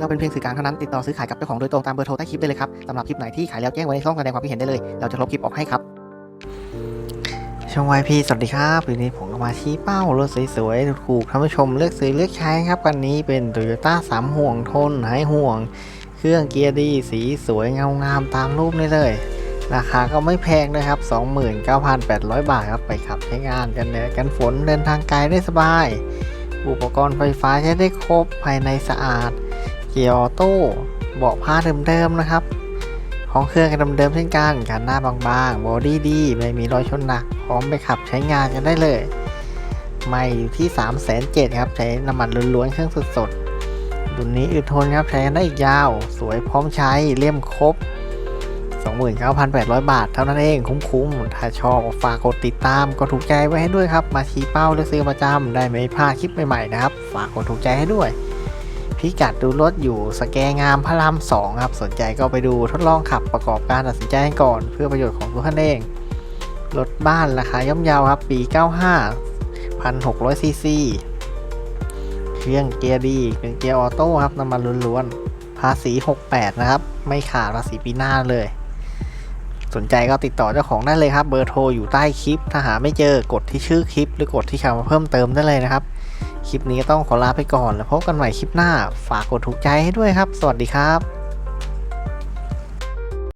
เราเป็นเพียงสื่อกลางเท่านั้นติดต่อซื้อขายกับเจ้าของโดยตรงตามเบอร์โทรใต้คลิปได้เลยครับสำหรับคลิปไหนที่ขายแล้วแจ้งไว้ในช่องแสดงความคิดเห็นได้เลย เราจะลบคลิปออกให้ครับช่องวายพีสวัสดีครับวันนี้ผมก็มาชี้เป้ารถสวยๆถูกๆท่านผู้ชมเลือกซื้อเลือกใช้ครับกันนี้เป็น Toyota 3 ห่วงทนหายห่วง เครื่องเกียร์ดีสีสวยเงางามตามรูปนี้เลย ราคาก็ไม่แพงนะครับ 29,800 บาทครับไปขับใช้งานกันแดดกันฝนเดินทางไกลได้สบาย อุปกรณ์ไฟฟ้าใช้ได้ครบภายในสะอาด เกียร์ออโต้เบาะผ้าเดิมๆนะครับ ของเครื่องกันเดิมๆเช่นกันกันหน้าบางๆบอดี้ดีไม่มีรอยชนหนัก พร้อมไปขับใช้งานกันได้เลยไม่อยู่ที่ 3 7 0 0 0ครับ ใช้น้ำมันล้วนๆเครื่องสดๆรุ่นนี้อึดทนครับ ใช้กันได้อีกยาว สวยพร้อมใช้เลี่ยมครบ 29,800 บาท เท่านั้นเองคุ้มๆ ถ้าชอบฝากกดติดตามกดถูกใจไว้ให้ด้วยครับ มาชี้เป้าเลือกซื้อประจำได้ไม่พลาดคลิปใหม่ๆนะครับ ฝากกดถูกใจให้ด้วย พิกัดดูรถอยู่สแกงามพระรามสองครับ สนใจก็ไปดูทดลองขับประกอบการตัดสินใจก่อน เพื่อประโยชน์ของตัวท่านเอง รถบ้านราคาย่อมเยาวครับ ปี 95 1,600ซีซีเครื่องเกียร์ดีเป็นเกียร์ออโต้ครับน้ำมันล้วนๆภาษี 68 นะครับ ไม่ขาดภาษีปีหน้าเลย สนใจก็ติดต่อเจ้าของได้เลยครับ เบอร์โทรอยู่ใต้คลิป ถ้าหาไม่เจอกดที่ชื่อคลิป หรือกดที่คำว่าเพิ่มเติมได้เลยนะครับ คลิปนี้ต้องขอลาไปก่อน แล้วพบกันใหม่คลิปหน้า ฝากกดถูกใจให้ด้วยครับ สวัสดีครับ